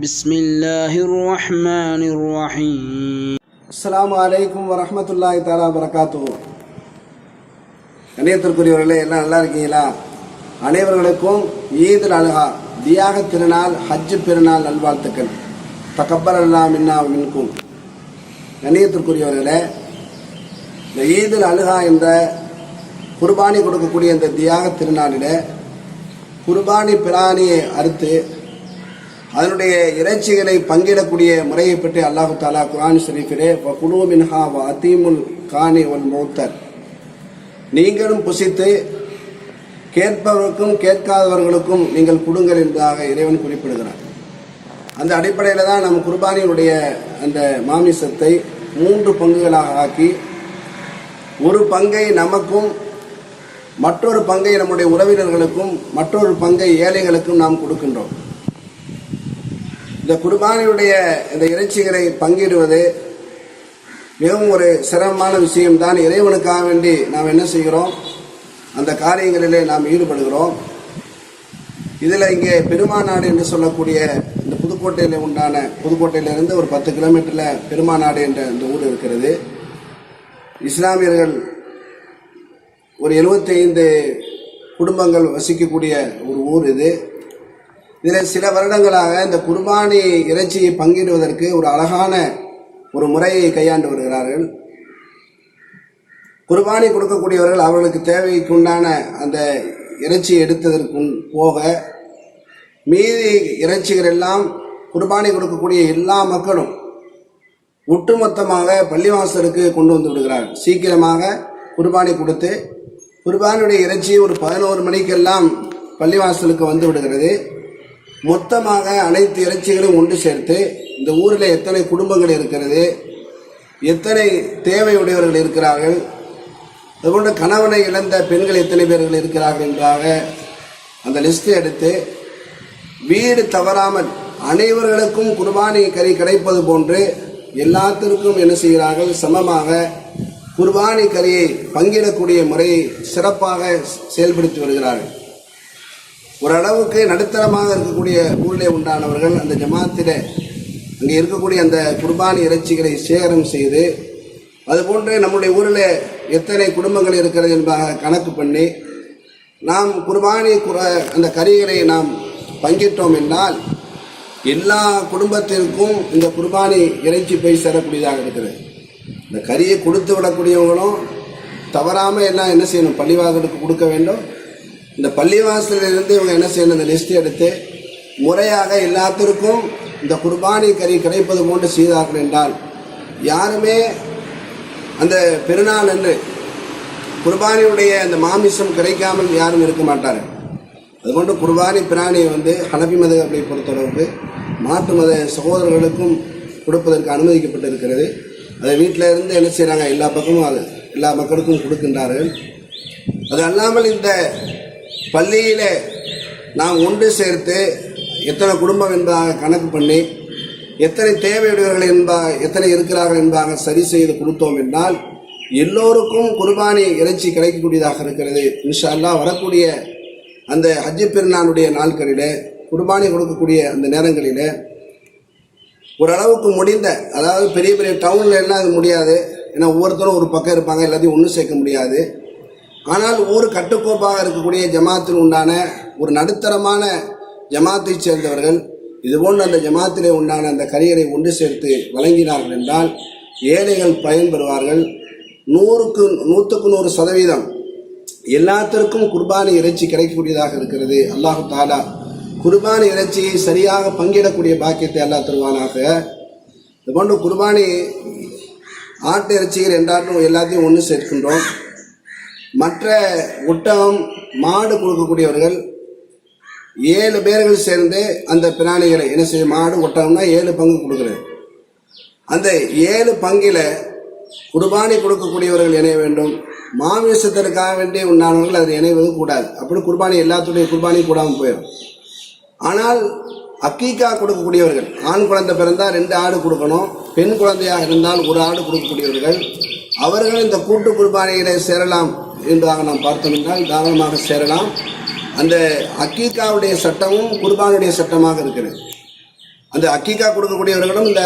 بسم الله الرحمن الرحيم அஸ்ஸலாமு அலைக்கும் வரஹ்மத்துல்லாஹி தாலா வரகாத்துஹு கண்ணியத்திற்குரியவர்களே எல்லாம் நல்லா இருக்கீங்களா அனைவர்களுக்கும் ஈதுல் அல்ஹா தியாக திருநாள் ஹஜ்ஜு பெருநாள் நல்வாழ்த்துக்கள் தகப்பல் அல்லா மின்னா மின்கும் கண்ணியத்திற்குரியவர்களே இந்த ஈதுல் அல்ஹா என்ற குர்பானி கொடுக்கக்கூடிய இந்த தியாக திருநாளில் குர்பானி பிராணியை அறுத்து அதனுடைய இறைச்சிகளை பங்கிடக்கூடிய முறையை பற்றி அல்லாஹு தாலா குரான் ஷரீஃபிலே குலு மின்ஹா வ அதீமுல் கானி ஒல் மூத்தர். நீங்களும் புசித்து கேட்பவருக்கும் கேட்காதவர்களுக்கும் நீங்கள் கொடுங்கள் என்பதாக இறைவன் குறிப்பிடுகிறார் அந்த அடிப்படையில் தான் நம் குர்பானியினுடைய அந்த மாமிசத்தை மூன்று பங்குகளாக ஆக்கி ஒரு பங்கை நமக்கும் மற்றொரு பங்கை நம்முடைய உறவினர்களுக்கும் மற்றொரு பங்கை ஏழைகளுக்கும் நாம் கொடுக்கின்றோம். இந்த குர்பானியுடைய இந்த இறைச்சிகளை பங்கிடுவது மிகவும் ஒரு சிரமமான விஷயம்தான். இறைவனுக்காக வேண்டி நாம் என்ன செய்கிறோம்? அந்த காரியங்களிலே நாம் ஈடுபடுகிறோம். இதில் இங்கே பெருமாநாடு என்று சொல்லக்கூடிய இந்த புதுக்கோட்டையில் உண்டான புதுக்கோட்டையிலிருந்து ஒரு பத்து கிலோமீட்டரில் பெருமாநாடு என்ற இந்த ஊர் இருக்கிறது. இஸ்லாமியர்கள் ஒரு 75 குடும்பங்கள் வசிக்கக்கூடிய ஒரு ஊர் இது. இதில் சில வருடங்களாக இந்த குர்பானி இறைச்சியை பங்கிடுவதற்கு ஒரு அழகான ஒரு முறையை கையாண்டு வருகிறார்கள். குர்பானி கொடுக்கக்கூடியவர்கள் அவர்களுக்கு தேவைக்குண்டான அந்த இறைச்சி எடுத்ததற்கு போக மீதி இறைச்சிகள் எல்லாம் குர்பானி கொடுக்கக்கூடிய எல்லா மக்களும் ஒட்டுமொத்தமாக பள்ளிவாசலுக்கு கொண்டு வந்து விடுகிறார்கள் சீக்கிரமாக குர்பானி கொடுத்து குர்பானியுடைய இறைச்சி ஒரு பதினோரு மணிக்கெல்லாம் பள்ளிவாசலுக்கு வந்து விடுகிறது. மொத்தமாக அனைத்து இறைச்சிகளும் ஒன்று சேர்த்து இந்த ஊரில் எத்தனை குடும்பங்கள் இருக்கிறது எத்தனை தேவையுடையவர்கள் இருக்கிறார்கள் அதுபோன்ற கணவனை இழந்த பெண்கள் எத்தனை பேர்கள் இருக்கிறார்கள் என்றாக அந்த லிஸ்ட்டை எடுத்து வீடு தவறாமல் அனைவர்களுக்கும் குர்பானி கறி கிடைப்பது போன்று எல்லாத்திற்கும் என்ன செய்கிறார்கள் சமமாக குர்பானி கறியை பங்கிடக்கூடிய முறையை சிறப்பாக செயல்படுத்தி வருகிறார்கள். ஓரளவுக்கு நடுத்தரமாக இருக்கக்கூடிய ஊரிலே உண்டானவர்கள் அந்த ஜமாத்திலே அங்கே இருக்கக்கூடிய அந்த குர்பானி இறைச்சிகளை சேகரம் செய்து அதுபோன்று நம்முடைய ஊரில் எத்தனை குடும்பங்கள் இருக்கிறது என்பதாக கணக்கு பண்ணி நாம் குர்பானி குர- அந்த கறிகளை நாம் பங்கிட்டோம் என்றால் எல்லா குடும்பத்திற்கும் இந்த குர்பானி இறைச்சி போய் சேரக்கூடியதாக இருக்கிறது. இந்த கறியை கொடுத்து விடக்கூடியவங்களும் தவறாமல் எல்லாம் என்ன செய்யணும்? பள்ளிவாசலுக்கு கொடுக்க வேண்டும். இந்த பள்ளிவாசலிலிருந்து இவங்க என்ன செய்யணும்? இந்த லிஸ்ட் எடுத்து முறையாக எல்லாத்திற்கும் இந்த குர்பானி கறி கிடைப்பது போன்று செய்தார்கள் என்றால் யாருமே அந்த பெருநாள் அன்று குர்பானியுடைய அந்த மாமிசம் கிடைக்காமல் யாரும் இருக்க மாட்டார்கள். அதுகொண்டு குர்பானி பிராணியை வந்து ஹலபி மத அப்படி பொறுத்தளவுக்கு மாட்டு மத சகோதரர்களுக்கும் கொடுப்பதற்கு அனுமதிக்கப்பட்டிருக்கிறது. அதை வீட்டில் இருந்து என்ன செய்கிறாங்க எல்லா பக்கமும் அது எல்லா மக்களுக்கும் கொடுக்கின்றார்கள். அது அல்லாமல் இந்த பள்ளியிலே நாம் ஒன்று சேர்த்து எத்தனை குடும்பம் என்பதாக கணக்கு பண்ணி எத்தனை தேவையுடையவர்கள் என்பா எத்தனை இருக்கிறார்கள் என்பதாக சரி செய்து கொடுத்தோம் என்றால் எல்லோருக்கும் குர்பானி இறைச்சி கிடைக்கக்கூடியதாக இருக்கிறது. இன்ஷா வரக்கூடிய அந்த ஹஜ்ஜி பெருநாளுடைய நாட்களில் குர்பானி கொடுக்கக்கூடிய அந்த நேரங்களிலே ஓரளவுக்கு முடிந்த அதாவது பெரிய பெரிய டவுன்ல எல்லாம் அது முடியாது ஏன்னா ஒவ்வொருத்தரும் ஒரு பக்கம் இருப்பாங்க எல்லாத்தையும் ஒன்றும் சேர்க்க முடியாது. ஆனால் ஒரு கட்டுக்கோப்பாக இருக்கக்கூடிய ஜமாத்தில் உண்டான ஒரு நடுத்தரமான ஜமாத்தை சேர்ந்தவர்கள் இதுபோன்று அந்த ஜமாத்திலே உண்டான அந்த கரிகளை ஒன்று சேர்த்து வழங்கினார்கள் என்றால் ஏழைகள் பயன்பெறுவார்கள் நூறுக்கு நூற்றுக்கு நூறு சதவீதம் எல்லாத்திற்கும் குர்பானி இறைச்சி கிடைக்கக்கூடியதாக இருக்கிறது. அல்லாஹு தாலா குர்பானி இறைச்சியை சரியாக பங்கிடக்கூடிய பாக்கியத்தை அல்லா தருவானாக. இதுபோன்று குர்பானி ஆட்டு இறைச்சிகள் என்றாலும் எல்லாத்தையும் ஒன்று சேர்க்கின்றோம். மற்ற ஒட்டகம் மாடு கொடுக்கக்கூடியவர்கள் ஏழு பேர்கள் சேர்ந்து அந்த பிராணிகளை என்ன செய்யும்? மாடு ஒட்டகம்னா ஏழு பங்கு கொடுக்குறது. அந்த ஏழு பங்கில் குர்பானி கொடுக்கக்கூடியவர்கள் இணைய வேண்டும். மாமிசத்திற்காக வேண்டிய உண்டானவர்கள் அதில் இணைவது கூடாது. அப்படி குர்பானி எல்லாத்துடைய குர்பானியும் கூடாமல் போயிடும். ஆனால் அக்கீக்கா கொடுக்கக்கூடியவர்கள் ஆண் குழந்தை பிறந்தால் ரெண்டு ஆடு கொடுக்கணும் பெண் குழந்தையாக இருந்தால் ஒரு ஆடு கொடுக்கக்கூடியவர்கள் அவர்கள் இந்த கூட்டு குர்பானியிலே சேரலாம். என்றாக நாம் பார்த்தோம் என்றால் தாராளமாக சேரலாம். அந்த அக்கீக்காவுடைய சட்டமும் குர்பானுடைய சட்டமாக இருக்கிறது. அந்த அக்கீக்கா கொடுக்கக்கூடியவர்களும் இந்த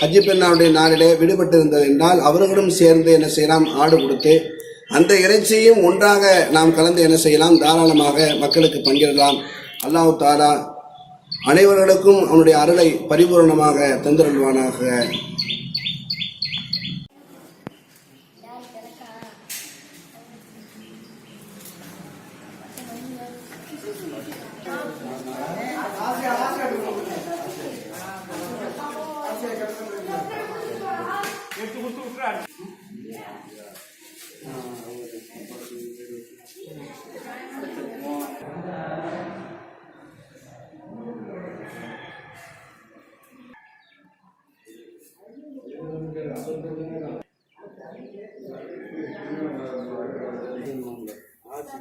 ஹஜ்ஜி பெண்ணாவுடைய நாளிலே விடுபட்டு இருந்தது என்றால் அவர்களும் சேர்ந்து என்ன செய்யலாம்? ஆடு கொடுத்து அந்த இறைச்சியும் ஒன்றாக நாம் கலந்து என்ன செய்யலாம்? தாராளமாக மக்களுக்கு பங்கிடலாம். அல்லாஹு தாலா அனைவர்களுக்கும் அவனுடைய அருளை பரிபூரணமாக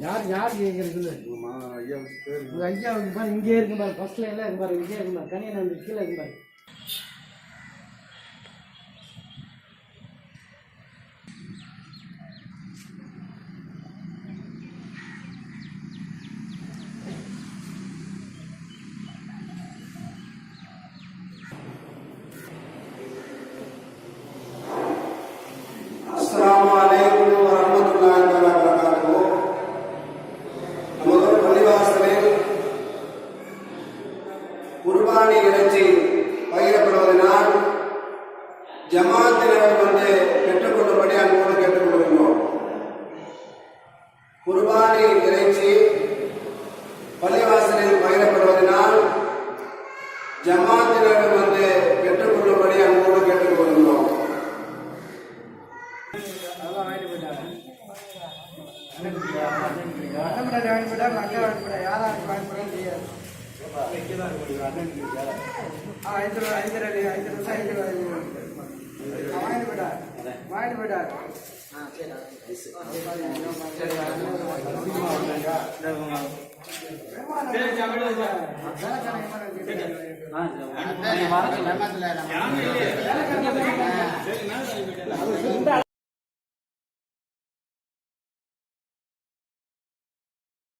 யார் யார் கேட்கறது ஐயா வந்து பாரு இங்கே இருக்கு பாரு ஃபர்ஸ்ட்ல எல்லாம் இருக்கு பாரு இங்கே இருக்கு பாரு கனியன் வந்து கீழே இருக்கு பாரு. போயிட்டாங்க யாராருக்கு வாங்கிட்டு போறான்னு தெரியாது ஆ, ஐந்து ரூபா ஐந்து ரூபா ஐந்து நிமிஷம் ஐந்து ரூபா வாங்கிட்டு போயிட்டார். வாங்கிட்டு போயிட்டார். ஆ சரி சரி